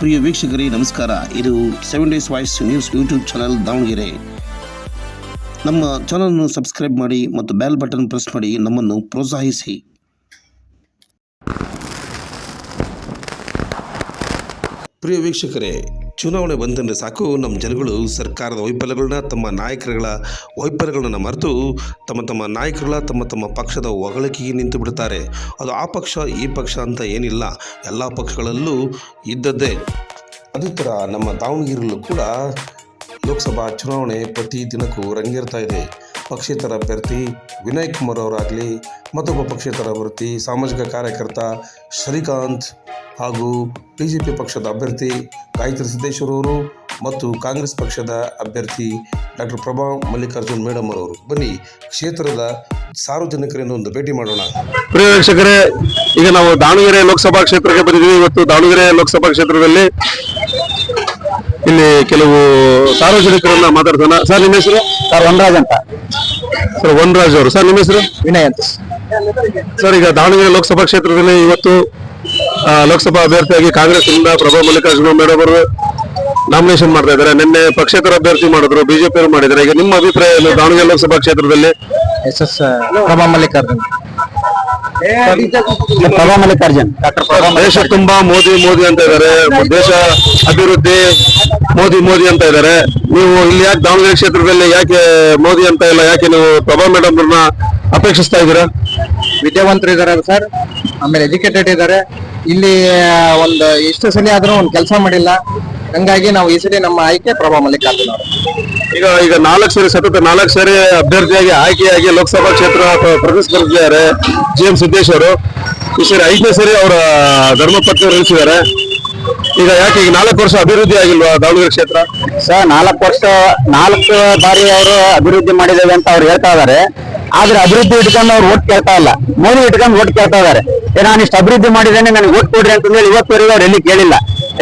ಪ್ರಿಯ ವೀಕ್ಷಕರೇ, ನಮಸ್ಕಾರ. ಇದು seven days voice news YouTube channel Davanagere. ನಮ್ಮ ಚಾನಲನ್ನು ಸಬ್ಸ್ಕ್ರೈಬ್ ಮಾಡಿ ಮತ್ತು ಬೆಲ್ ಬಟನ್ ಪ್ರೆಸ್ ಮಾಡಿ ನಮ್ಮನ್ನು ಪ್ರೋತ್ಸಾಹಿಸಿ. ಪ್ರಿಯ ವೀಕ್ಷಕರೇ ಚುನಾವಣೆ ಬಂದಂದರೆ ಸಾಕು ನಮ್ಮ ಜನಗಳು, ಸರ್ಕಾರದ ವೈಫಲ್ಯಗಳನ್ನ ತಮ್ಮ ನಾಯಕರುಗಳ ವೈಫಲ್ಯಗಳನ್ನ ಮರೆತು, ತಮ್ಮ ತಮ್ಮ ನಾಯಕರುಗಳ, ತಮ್ಮ ತಮ್ಮ ಪಕ್ಷದ ಹೊಗಳಿಕೆಗೆ ನಿಂತು ಬಿಡ್ತಾರೆ. ಅದು ಆ ಪಕ್ಷ, ಈ ಪಕ್ಷ ಅಂತ ಏನಿಲ್ಲ. ಎಲ್ಲ ಪಕ್ಷಗಳಲ್ಲೂ ಇದ್ದದ್ದೇ. ಅದೇ ಥರ ನಮ್ಮ ದಾವಣಗೆರೆಯಲ್ಲೂ ಕೂಡ ಲೋಕಸಭಾ ಚುನಾವಣೆ ಪ್ರತಿ ದಿನಕ್ಕೂ ರಂಗೇರ್ತಾ ಇದೆ. ಪಕ್ಷೇತರ ಅಭ್ಯರ್ಥಿ ವಿನಯ್ ಕುಮಾರ್ ಅವರಾಗಲಿ ಮತ್ತೊಬ್ಬ ಪಕ್ಷೇತರ ಅಭ್ಯರ್ಥಿ ಸಾಮಾಜಿಕ ಕಾರ್ಯಕರ್ತ ಶ್ರೀಕಾಂತ್ ಹಾಗೂ ಬಿ ಜೆ ಪಿ ಪಕ್ಷದ ಅಭ್ಯರ್ಥಿ ಗಾಯತ್ರಿ ಸಿದ್ದೇಶ್ವರ ಅವರು ಮತ್ತು ಕಾಂಗ್ರೆಸ್ ಪಕ್ಷದ ಅಭ್ಯರ್ಥಿ ಡಾಕ್ಟರ್ ಪ್ರಭಾ ಮಲ್ಲಿಕಾರ್ಜುನ್ ಮೇಡಮ್ ಅವರು ಬನ್ನಿ ಕ್ಷೇತ್ರದ ಸಾರ್ವಜನಿಕರಿಂದ ಒಂದು ಭೇಟಿ ಮಾಡೋಣ. ಪ್ರಿಯ ವೀಕ್ಷಕರೇ ಈಗ ನಾವು ದಾವಣಗೆರೆ ಲೋಕಸಭಾ ಕ್ಷೇತ್ರಕ್ಕೆ ಬಂದಿದ್ದೀವಿ. ಇವತ್ತು ದಾವಣಗೆರೆ ಲೋಕಸಭಾ ಕ್ಷೇತ್ರದಲ್ಲಿ ಇಲ್ಲಿ ಕೆಲವು ಸಾರ್ವಜನಿಕರನ್ನ ಮಾತಾಡ್ತಾನ ಸರ್ ನಿಮ್ಮ ಹೆಸರು? ಸರ್ ವನರಾಜ್ ಅಂತ. ಸರ್ ವನರಾಜ್ ಅವರು. ಸರ್ ನಿಮ್ಮ ಹೆಸರು? ವಿನಯ್ ಅಂತ. ಸರ್ ಈಗ ದಾವಣಗೆರೆ ಲೋಕಸಭಾ ಕ್ಷೇತ್ರದಲ್ಲಿ ಇವತ್ತು ಲೋಕಸಭಾ ಅಭ್ಯರ್ಥಿಯಾಗಿ ಕಾಂಗ್ರೆಸ್ನಿಂದ ಪ್ರಭಾ ಮಲ್ಲಿಕಾರ್ಜುನ ಮೇಡಮ್ ಅವರು ನಾಮಿನೇಷನ್ ಮಾಡ್ತಾ ಇದ್ದಾರೆ. ನಿನ್ನೆ ಪಕ್ಷೇತರ ಅಭ್ಯರ್ಥಿ ಮಾಡಿದ್ರು ಬಿಜೆಪಿ ಅವರು ಮಾಡಿದ್ದಾರೆ. ಈಗ ನಿಮ್ಮ ಅಭಿಪ್ರಾಯ ಏನು? ದಾವಣಗೆರೆ ಲೋಕಸಭಾ ಕ್ಷೇತ್ರದಲ್ಲಿ? S S Prabha Mallikarjun. Prabha Mallikarjun. ದೇಶ ತುಂಬಾ ಮೋದಿ ಮೋದಿ ಅಂತ ಇದ್ದಾರೆ. ದೇಶ ಅಭಿವೃದ್ಧಿ ಮೋದಿ ಮೋದಿ ಅಂತ ಇದ್ದಾರೆ. ನೀವು ಇಲ್ಲಿ ಯಾಕೆ ದಾವಣಗೆರೆ ಕ್ಷೇತ್ರದಲ್ಲಿ ಯಾಕೆ ಮೋದಿ ಅಂತ ಇಲ್ಲ? ಯಾಕೆ ನೀವು ಪ್ರಭಾ ಮೇಡಮ್ ಅವ್ರನ್ನ ಅಪೇಕ್ಷಿಸ್ತಾ ಇದ್ದೀರಾ? ವಿದ್ಯಾವಂತರು ಇದಾರೆ ಸರ್. ಆಮೇಲೆ ಎಜುಕೇಟೆಡ್ ಇದ್ದಾರೆ. ಇಲ್ಲಿ ಒಂದು ಎಷ್ಟು ಸಲ ಆದ್ರೂ ಒಂದು ಕೆಲಸ ಮಾಡಿಲ್ಲ. ಹಂಗಾಗಿ ನಾವು ಈ ಸರಿ ನಮ್ಮ ಆಯ್ಕೆ ಪ್ರಭಾ ಮಲ್ಲಿಕಾರ್ಜುನ್ ಅವರು. ಈಗ ಈಗ ನಾಲ್ಕು ಸರಿ ಸತತ ನಾಲ್ಕು ಸರಿ ಅಭ್ಯರ್ಥಿಯಾಗಿ ಆಯ್ಕೆಯಾಗಿ ಲೋಕಸಭಾ ಕ್ಷೇತ್ರ ಪ್ರತಿಸ್ಪರ್ಧಿಸಿದ್ದಾರೆ ಜಿ ಎಂ ಸಿದ್ದೇಶ್ ಅವರು. ಈ ಸರಿ ಐದನೇ ಸರಿ ಅವರ ಧರ್ಮಪತ್ನಿ ನಿಲ್ಲಿಸಿದ್ದಾರೆ. ಈಗ ಯಾಕೆ ಈಗ ನಾಲ್ಕು ವರ್ಷ ಅಭಿವೃದ್ಧಿ ಆಗಿಲ್ವಾ ದಾವಣಗೆರೆ ಕ್ಷೇತ್ರ? ಸರ್ ನಾಲ್ಕು ವರ್ಷ ನಾಲ್ಕು ಬಾರಿ ಅವರು ಅಭಿವೃದ್ಧಿ ಮಾಡಿದ್ದೇವೆ ಅಂತ ಅವ್ರು ಹೇಳ್ತಾ ಇದಾರೆ ಆದ್ರೆ ಅಭಿವೃದ್ಧಿ ಇಟ್ಕೊಂಡು ಅವ್ರು ಓಟ್ ಕೇಳ್ತಾ ಇಲ್ಲ. ಮೋದಿ ಇಟ್ಕೊಂಡು ಓಟ್ ಕೇಳ್ತಾ ಇದಾರೆ ಏ ನಾನು ಇಷ್ಟು ಅಭಿವೃದ್ಧಿ ಮಾಡಿದ್ದೇನೆ ನನಗೆ ಓಟ್ ಕೊಡ್ರಿ ಅಂತಂದೇಳಿ ಇವತ್ತುವರೆಗೂ ಅವ್ರು ಎಲ್ಲಿ ಕೇಳಿಲ್ಲ.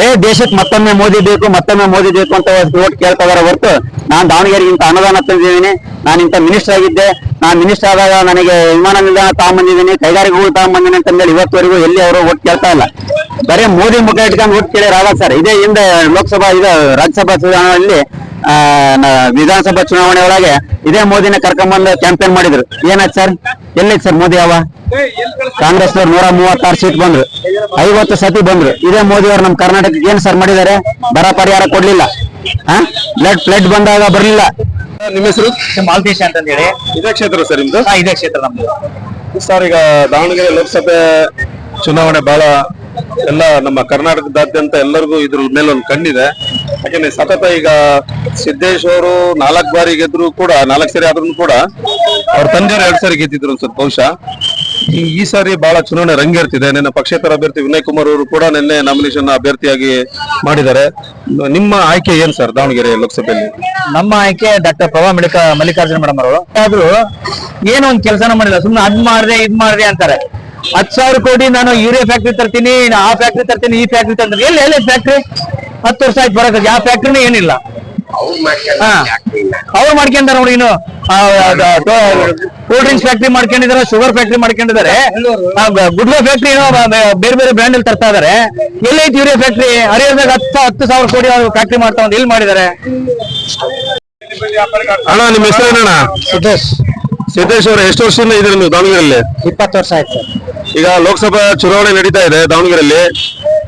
ಏ, ದೇಶಕ್ಕೆ ಮತ್ತೊಮ್ಮೆ ಮೋದಿ ಬೇಕು, ಮತ್ತೊಮ್ಮೆ ಮೋದಿ ಬೇಕು ಅಂತ ಓಟ್ ಇದಾರೆ ಹೊರತು ನಾನು ದಾವಣಗೆರೆಗೆ ಇಂಥ ಅನುದಾನ ತಂದಿದ್ದೀನಿ, ನಾನು ಇಂಥ ಮಿನಿಸ್ಟರ್ ಆಗಿದ್ದೆ, ನಾನು ಮಿನಿಸ್ಟರ್ ಆದಾಗ ನನಗೆ ವಿಮಾನ ನಿಲ್ದಾಣ ತಗೊಂಬಂದಿದ್ದೀನಿ ಕೈಗಾರಿಕೆಗಳು ತಗೊಂಬಂದಿದ್ದೀನಿ ಅಂತಂದೇಳಿ ಇವತ್ತುವರೆಗೂ ಎಲ್ಲಿ ಅವರು ಓಟ್ ಕೇಳ್ತಾ ಇಲ್ಲ. ಬರೀ ಮೋದಿ ಮುಖ ಇಟ್ಕೊಂಡು ಓಟ್ ಕೇಳಿ ರಾವ ಸರ್. ಇದೇ ಹಿಂದೆ ಲೋಕಸಭಾ, ಇದು ರಾಜ್ಯಸಭಾ ಚುನಾವಣೆಯಲ್ಲಿ ವಿಧಾನಸಭಾ ಚುನಾವಣೆ ಒಳಗೆ ಇದೇ ಮೋದಿನ ಕರ್ಕೊಂಡ್ಬಂದು ಕ್ಯಾಂಪೇನ್ ಮಾಡಿದ್ರು. ಏನಾಯ್ತು ಸರ್? ಎಲ್ಲೈತ್ ಸರ್ ಮೋದಿ ಅವ? ಕಾಂಗ್ರೆಸ್ ನೂರ ಮೂವತ್ತಾರು ಸೀಟ್ ಬಂದ್ರು. ಐವತ್ತು ಸತಿ ಬಂದ್ರು. ಇದೇ ಮೋದಿ ಅವರು ನಮ್ಮ ಕರ್ನಾಟಕಕ್ಕೆ ಏನ್ ಸರ್ ಮಾಡಿದ್ದಾರೆ ಬರ ಪರಿಹಾರ ಕೊಡ್ಲಿಲ್ಲ. ಬ್ಲಡ್ ಫ್ಲಡ್ ಬಂದಾಗ ಬರ್ಲಿಲ್ಲ. ನಿಮ್ಮ ಹೆಸರು? ಮಾಲ್ತೇಶ್ ಅಂತ ಹೇಳಿ ಇದೇ ಕ್ಷೇತ್ರ ಸರ್ ನಿಮ್ದು? ಇದೇ ಕ್ಷೇತ್ರ ನಮ್ದು. ಸರ್ ಈಗ ದಾವಣಗೆರೆ ಲೋಕಸಭೆ ಚುನಾವಣೆ ಬಹಳ ಎಲ್ಲ ನಮ್ಮ ಕರ್ನಾಟಕದಾದ್ಯಂತ ಎಲ್ಲರಿಗೂ ಇದ್ರ ಮೇಲೆ ಒಂದು ಕಣ್ಣಿದೆ. ಯಾಕಂದ್ರೆ ಸತತ ಈಗ ಸಿದ್ದೇಶ್ ಅವರು ನಾಲ್ಕು ಬಾರಿ ಗೆದ್ರು ಕೂಡ, ನಾಲ್ಕು ಸರಿ ಆದ್ರೂ ಕೂಡ ಅವ್ರ ತಂದೆಯವರು ಎರಡು ಸಾರಿ ಗೆದ್ದಿದ್ರು ಸರ್ ಬಹುಶಃ. ಈ ಸಾರಿ ಬಹಳ ಚುನಾವಣೆ ರಂಗೇರ್ತಿದೆ. ನಿನ್ನ ಪಕ್ಷೇತರ ಅಭ್ಯರ್ಥಿ ವಿನಯ್ ಕುಮಾರ್ ಅವರು ಕೂಡ ನಿನ್ನೆ ನಾಮಿನೇಷನ್ ಅಭ್ಯರ್ಥಿಯಾಗಿ ಮಾಡಿದ್ದಾರೆ. ನಿಮ್ಮ ಆಯ್ಕೆ ಏನ್ ಸರ್ ದಾವಣಗೆರೆ ಲೋಕಸಭೆಯಲ್ಲಿ? ನಮ್ಮ ಆಯ್ಕೆ ಡಾಕ್ಟರ್ ಪ್ರಭಾ ಮಲ್ಲಿಕ, ಮಲ್ಲಿಕಾರ್ಜುನ ಮೇಡಮ್ ಅವರು. ಆದ್ರೂ ಏನೋ ಒಂದ್ ಕೆಲಸನ ಮಾಡಿಲ್ಲ, ಸುಮ್ನೆ ಅದ್ ಮಾಡ್ರಿ ಇದ್ ಮಾಡ್ರಿ ಅಂತಾರೆ. ಹತ್ ಸಾವಿರ ಕೋಟಿ ನಾನು ಯೂರಿಯಾ ಫ್ಯಾಕ್ಟ್ರಿ ತರ್ತೀನಿ ಆ ಫ್ಯಾಕ್ಟ್ರಿ ತರ್ತೀನಿ, ಈ ಫ್ಯಾಕ್ಟ್ರಿ ತರ್ತೀನಿ. ಎಲ್ಲಿ ಎಲ್ಲಿ ಫ್ಯಾಕ್ಟ್ರಿ? ಹತ್ತು ವರ್ಷ ಆಯ್ತು ಬರೋಕೆ ಯಾವ ಫ್ಯಾಕ್ಟ್ರಿನೇ ಏನಿಲ್ಲ. ಅವ್ರು ಮಾಡ್ಕೊಂಡಾರ ನೋಡಿ ಇನ್ನು. ಕೂಲ್ ಡ್ರಿಂಕ್ಸ್ ಫ್ಯಾಕ್ಟ್ರಿ ಮಾಡ್ಕೊಂಡಿದಾರೆ ಶುಗರ್ ಫ್ಯಾಕ್ಟ್ರಿ ಮಾಡ್ಕೊಂಡಿದ್ದಾರೆ ಗುಡ್ಲೋ ಫ್ಯಾಕ್ಟ್ರಿ ಬೇರೆ ಬೇರೆ ಬ್ರ್ಯಾಂಡ್ ಅಲ್ಲಿ ತರ್ತಾ ಇದಾರೆ. ಎಲ್ಲೈತಿ ಯೂರಿಯಾ ಫ್ಯಾಕ್ಟ್ರಿ ಹರಿಹರದಾಗ ಹತ್ತು ಹತ್ತು ಸಾವಿರ ಕೋಟಿ ಫ್ಯಾಕ್ಟ್ರಿ ಮಾಡ್ತಾ ಒಂದು ಎಲ್ಲಿ ಮಾಡಿದ್ದಾರೆ? ಅಣ್ಣ ನಿಮ್ಮ ಹೆಸರೇನಣ್ಣ ಸಿದ್ದೇಶ್. ಸಿದ್ದೇಶ್ ಅವರು ಎಷ್ಟು ವರ್ಷದಿಂದ ಇದ್ರೆ ನೀವು ದಾವಣಗೆರೆಯಲ್ಲಿ? ಇಪ್ಪತ್ತು ವರ್ಷ ಆಯ್ತು ಈಗ ಲೋಕಸಭಾ ಚುನಾವಣೆ ನಡೀತಾ ಇದೆ ದಾವಣಗೆರೆಯಲ್ಲಿ.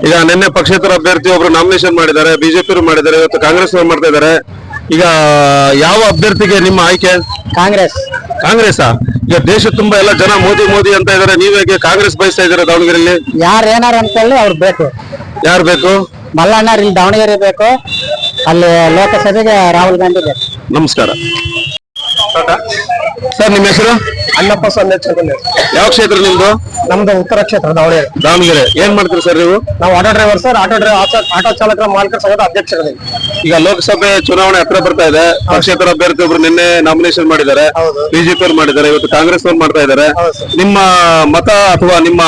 ಈಗ ನಿನ್ನೆ ಪಕ್ಷೇತರ ಅಭ್ಯರ್ಥಿ ಒಬ್ರು ನಾಮಿನೇಷನ್ ಮಾಡಿದ್ದಾರೆ ಬಿಜೆಪಿ ಮಾಡಿದ್ದಾರೆ ಇವತ್ತು ಕಾಂಗ್ರೆಸ್ ಅವರು ಮಾಡ್ತಾ ಇದ್ದಾರೆ. ಈಗ ಯಾವ ಅಭ್ಯರ್ಥಿಗೆ ನಿಮ್ಮ ಆಯ್ಕೆ? ಕಾಂಗ್ರೆಸ್. ಕಾಂಗ್ರೆಸ್ ಈಗ ದೇಶ ತುಂಬಾ ಎಲ್ಲ ಜನ ಮೋದಿ ಮೋದಿ ಅಂತ ಇದ್ದಾರೆ. ನೀವೇಗೆ ಕಾಂಗ್ರೆಸ್ ಬಯಸ್ತಾ ಇದ್ದಾರೆ ದಾವಣಗೆರೆಯಲ್ಲಿ? ಯಾರು ಏನಾರ ಅಂತೇಳಿ ಅವ್ರು ಬೇಕು. ಯಾರು ಬೇಕು? ಮಲ್ಲಣ್ಣ ಇಲ್ಲಿ ದಾವಣಗೆರೆ ಬೇಕು. ಅಲ್ಲಿ ಲೋಕಸಭೆಗೆ ರಾಹುಲ್ ಗಾಂಧಿ ಬೇಕು. ನಮಸ್ಕಾರ. ಸರ್ ನಿಮ್ಮ ಹೆಸರು? ಅಣ್ಣಪ್ಪ ಸ್ವಾಮಿ ಚಂದ್ರ ಯಾವ ಕ್ಷೇತ್ರ ನಿಮ್ದು? ನಮ್ದು ಉತ್ತರ ಕ್ಷೇತ್ರ ದಾವಣಗೆರೆ. ದಾವಣಗೆರೆ. ಏನ್ ಮಾಡ್ತೀರಿ ಸರ್ ನೀವು? ನಾವು auto driver sir. Auto driver auto ಚಾಲಕರ ಮಾಲೀಕರ ಸಂಘದ ಅಧ್ಯಕ್ಷ ಈಗ ಲೋಕಸಭೆ ಚುನಾವಣೆ ಹತ್ರ ಬರ್ತಾ ಇದೆ. ಪಕ್ಷೇತರ ಅಭ್ಯರ್ಥಿ ಒಬ್ರು ನಿನ್ನೆ ನಾಮಿನೇಷನ್ ಮಾಡಿದ್ದಾರೆ. ಬಿಜೆಪಿ ಅವ್ರು ಮಾಡಿದ್ದಾರೆ. ಇವತ್ತು ಕಾಂಗ್ರೆಸ್ ಅವ್ರು ಮಾಡ್ತಾ ಇದ್ದಾರೆ. ನಿಮ್ಮ ಮತ ಅಥವಾ ನಿಮ್ಮ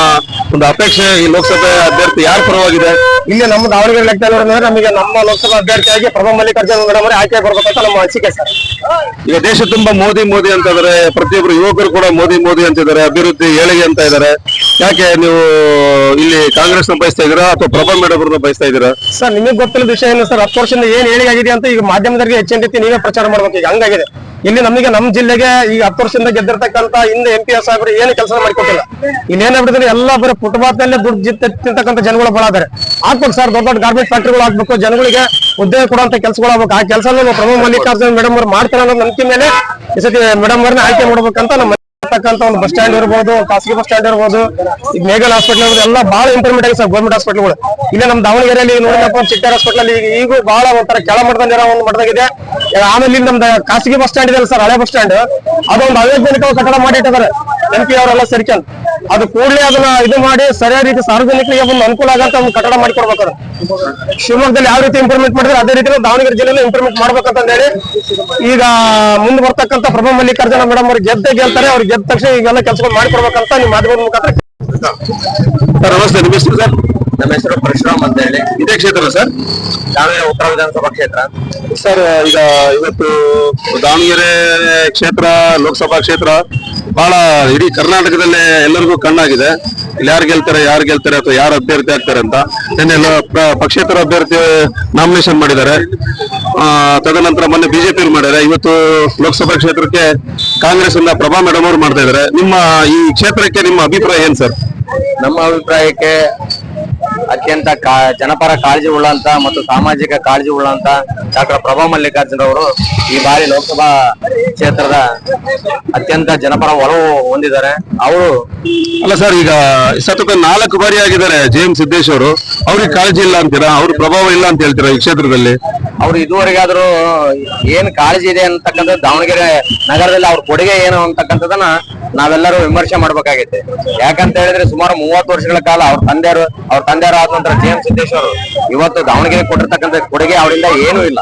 ಒಂದು ಅಪೇಕ್ಷೆ ಈ ಲೋಕಸಭೆ ಅಭ್ಯರ್ಥಿ ಯಾರ ಪರವಾಗಿದೆ? ಇಲ್ಲಿ ನಮ್ಮ ದಾವಣಗೆರೆ ಲೆಕ್ಕ ನೋಡಿದ್ರೆ ನಮಗೆ ನಮ್ಮ ಲೋಕಸಭಾ ಅಭ್ಯರ್ಥಿಯಾಗಿ ಪ್ರಭಾ ಮಲ್ಲಿಕಾರ್ಜುನ ಆಯ್ಕೆ ಬರ್ಬೇಕಂತ ನಮ್ಮ ಅನಿಸಿಕೆ ಸರ್. ಈಗ ದೇಶ ತುಂಬಾ ಮೋದಿ ಮೋದಿ ಅಂತಂದ್ರೆ ಪ್ರತಿಯೊಬ್ರು ಪ್ರತಿಯೊಬ್ಬರು ಯುವಕರು ಕೂಡ ಮೋದಿ ಮೋದಿ ಅಂತಿದ್ದಾರೆ, ಅಭಿವೃದ್ಧಿ ಏಳಿಗೆ ಅಂತ ಇದ್ದಾರೆ. ಯಾಕೆ ನೀವು ಇಲ್ಲಿ ಕಾಂಗ್ರೆಸ್ನ ಬಯಸ್ತಾ ಇದ್ದೀರಾ ಅಥವಾ ಪ್ರಭಾ ಮೇಡಮ್ ಅವ್ರನ್ನ ಬಯಸ್ತಾ ಇದ್ದೀರಾ? ಸರ್, ನಿಮಗೆ ಗೊತ್ತಿಲ್ಲದ ವಿಷಯ ಏನು ಸರ್? ಹತ್ತು ವರ್ಷದಿಂದ ಏನ್ ಏಳಿಗೆ ಆಗಿದೆ ಅಂತ ಈಗ ಮಾಧ್ಯಮದವರಿಗೆ ಹೆಚ್ಚಿನ ರೀತಿ ನೀವೇ ಪ್ರಚಾರ ಮಾಡ್ಬೇಕು. ಈಗ ಹಂಗಾಗಿದೆ. ಇಲ್ಲಿ ನಮಗೆ ನಮ್ಮ ಜಿಲ್ಲೆಗೆ ಈಗ ಹತ್ತು ವರ್ಷದಿಂದ ಗೆದ್ದಿರ್ತಕ್ಕಂತ ಹಿಂದೆ ಎಂ ಪಿ ಎಸ್ ಏನು ಕೆಲಸ ಮಾಡಿಕೊಟ್ಟಿಲ್ಲ. ಇನ್ನೇನ ಏನಾಗ್ಬಿಟ್ಟಿದ್ರೆ ಎಲ್ಲ ಬರೀ ಫುಟ್ಪಾತ್ನಲ್ಲೇ ದುಡ್ಡು ಜಿತ್ ಜನಗಳು ಬಹಳ ಅದಾರೆ ಆಗ್ಬೇಕು ಸರ್, ದೊಡ್ಡ ದೊಡ್ಡ ಗಾರ್ಮೆಂಟ್ ಫ್ಯಾಕ್ಟ್ರಿಗಳು ಆಗ್ಬೇಕು, ಜನಗಳಿಗೆ ಉದ್ಯೋಗ ಕೊಡುವಂತ ಕೆಲಸಗಳು ಆಗ್ಬೇಕು. ಆ ಕೆಲಸ ಪ್ರಭು ಮಲ್ಲಿಕಾರ್ಜುನ್ ಮೇಡಮ್ ಅವ್ರು ಮಾಡ್ತಾರೆ ಅನ್ನೋ ನಂಬಿಕೆ ಮೇಲೆ ಈ ಸತಿ ಮೇಡಮ್ ಅವ್ರನ್ನ ಆಯ್ಕೆ ಮಾಡ್ಬೇಕಂತ ನಮ್ಮ ಇರ್ತಕ್ಕಂಥ ಒಂದು ಬಸ್ ಸ್ಟ್ಯಾಂಡ್ ಇರ್ಬೋದು, ಖಾಸಗಿ ಬಸ್ ಸ್ಟ್ಯಾಂಡ್ ಇರ್ಬೋದು, ಈಗ ಮೇಘಲ್ ಹಾಸ್ಪಿಟಲ್ ಇರ್ಬೋದು, ಎಲ್ಲ ಬಹಳ ಇಂಪ್ರೂವ್ಮೆಂಟ್ ಆಗಿದೆ ಸರ್ ಗೌರ್ಮೆಂಟ್ ಹಾಸ್ಪಿಟಲ್ಗಳು ಇಲ್ಲೇ ನಮ್ಮ ದಾವಣಗೆರೆಯಲ್ಲಿ ನೋಡಿದಪ್ಪ ಚಿಟ್ಟಾರ್ ಹಾಸ್ಪಿಟಲ್ ಈಗ ಬಹಳ ಒಂಥರ ಕೆಳ ಮಟ್ಟದಲ್ಲಿರೋ ಒಂದು ಮಟ್ಟದಾಗಿದೆ ಆಮೇಲೆ ಇಲ್ಲಿ ನಮ್ದು ಖಾಸಗಿ ಬಸ್ ಸ್ಟ್ಯಾಂಡ್ ಇದೆ ಸರ್, ಹಳೆ ಬಸ್ ಸ್ಟ್ಯಾಂಡ್ ಅದೊಂದು ಅವೈಜ್ಞಾನಿಕ ಕಟ್ಟಡ ಮಾಡಿ ಇಟ್ಟಿದ್ದಾರೆ ಎಂ ಪಿ ಅವರೆಲ್ಲ ಅದು ಕೂಡಲೇ ಅದನ್ನ ಇದು ಮಾಡಿ ಸರಿಯಾದ ರೀತಿ ಸಾರ್ವಜನಿಕರಿಗೆ ಒಂದು ಅನುಕೂಲ ಆಗಂತ ಒಂದು ಕಟ್ಟಡ ಮಾಡಿಕೊಡ್ಬೇಕಾದ್ರೆ ಶಿವಮೊಗ್ಗದಲ್ಲಿ ಯಾವ ರೀತಿ ಇಂಪ್ರೂವ್ಮೆಂಟ್ ಮಾಡಿದ್ರೆ ಅದೇ ರೀತಿ ದಾವಣಗೆರೆ ಜಿಲ್ಲೆಯಲ್ಲಿ ಇಂಪ್ರೂವ್ಮೆಂಟ್ ಮಾಡ್ಬೇಕಂತ ಹೇಳಿ ಈಗ ಮುಂದೆ ಬರ್ತಕ್ಕಂಥ ಪ್ರಭಾ ಮಲ್ಲಿಕಾರ್ಜುನ ಮೇಡಮ್ ಅವ್ರು ಗೆದ್ದೇ ಗೆಲ್ತಾರೆ, ಅವ್ರು ಗೆದ್ದ ತಕ್ಷಣ ಈಗೆಲ್ಲ ಕೆಲಸಗಳು ಮಾಡ್ಕೊಡ್ಬೇಕಂತ ನಿಮ್ಮ ಮಾಧ್ಯಮದ ಮುಖಾಂತರ ಸರ್ ನಮಸ್ತೆ ನಿಮ್ಮ ಹೆಸರು ಸರ್? ನಮ್ಮ ಹೆಸರು ಪರಶುರಾಮ್ ಅಂತ ಹೇಳಿ. ಇದೇ ಕ್ಷೇತ್ರ ಸರ್? ದಾವಣಗೆರೆ ಉತ್ತರ ವಿಧಾನಸಭಾ ಕ್ಷೇತ್ರ. ಸರ್ ಈಗ ಇವತ್ತು ದಾವಣಗೆರೆ ಕ್ಷೇತ್ರ ಲೋಕಸಭಾ ಕ್ಷೇತ್ರ ಬಹಳ ಇಡೀ ಕರ್ನಾಟಕದಲ್ಲೇ ಎಲ್ಲರಿಗೂ ಕಣ್ಣಾಗಿದೆ. ಇಲ್ಲಿ ಯಾರು ಗೆಲ್ತಾರೆ ಯಾರು ಗೆಲ್ತಾರೆ ಅಥವಾ ಯಾರು ಅಭ್ಯರ್ಥಿ ಆಗ್ತಾರೆ ಅಂತ. ನಿನ್ನೆ ಎಲ್ಲ ಪಕ್ಷೇತರ ಅಭ್ಯರ್ಥಿ ನಾಮಿನೇಷನ್ ಮಾಡಿದ್ದಾರೆ. ಆ, ತದನಂತರ ಮೊನ್ನೆ ಬಿಜೆಪಿ ಮಾಡಿದ್ದಾರೆ. ಇವತ್ತು ಲೋಕಸಭಾ ಕ್ಷೇತ್ರಕ್ಕೆ ಕಾಂಗ್ರೆಸ್ ಇಂದ ಪ್ರಭಾ ಮೇಡಮ್ ಅವರು ಮಾಡ್ತಾ ಇದ್ದಾರೆ. ನಿಮ್ಮ ಈ ಕ್ಷೇತ್ರಕ್ಕೆ ನಿಮ್ಮ ಅಭಿಪ್ರಾಯ ಏನ್ ಸರ್? ನಮ್ಮ ಅಭಿಪ್ರಾಯಕ್ಕೆ ಅತ್ಯಂತ ಕಾ- ಜನಪರ ಕಾಳಜಿ ಉಳ್ಳಂತ ಮತ್ತು ಸಾಮಾಜಿಕ ಕಾಳಜಿ ಉಳ್ಳಂತ ಡಾಕ್ಟರ್ ಪ್ರಭಾ ಮಲ್ಲಿಕಾರ್ಜುನ್ ಅವರು ಈ ಬಾರಿ ಲೋಕಸಭಾ ಕ್ಷೇತ್ರದ ಅತ್ಯಂತ ಜನಪರ ಒಲವು ಹೊಂದಿದ್ದಾರೆ. ಅವರು ಅಲ್ಲ ಸರ್ ಈಗ ಸತತ ನಾಲ್ಕು ಬಾರಿ ಆಗಿದ್ದಾರೆ ಜೆ ಎಂ ಸಿದ್ದೇಶ್ ಅವರು. ಅವ್ರಿಗೆ ಕಾಳಜಿ ಇಲ್ಲ ಅಂತೀರಾ? ಅವ್ರ ಪ್ರಭಾವ ಇಲ್ಲ ಅಂತ ಹೇಳ್ತೀರಾ ಈ ಕ್ಷೇತ್ರದಲ್ಲಿ? ಅವರು ಇದುವರೆಗಾದ್ರೂ ಏನ್ ಕಾಳಜಿ ಇದೆ ಅಂತಕ್ಕಂಥದ್ದು ದಾವಣಗೆರೆ ನಗರದಲ್ಲಿ ಅವ್ರ ಕೊಡುಗೆ ಏನು ಅಂತಕ್ಕಂಥದನ್ನ ನಾವೆಲ್ಲರೂ ವಿಮರ್ಶೆ ಮಾಡ್ಬೇಕಾಗೈತೆ. ಯಾಕಂತ ಹೇಳಿದ್ರೆ ಸುಮಾರು ಮೂವತ್ತು ವರ್ಷಗಳ ಕಾಲ ಅವ್ರ ತಂದೆಯವರು ಅವ್ರ ತಂದೆಯವರು ಆದ ನಂತರ ಜೆ ಎಂ ಸಿದ್ದೇಶ್ವರ ಇವತ್ತು ದಾವಣಗೆರೆ ಕೊಟ್ಟಿರ್ತಕ್ಕಂಥ ಕೊಡುಗೆ ಅವರಿಂದ ಏನೂ ಇಲ್ಲ.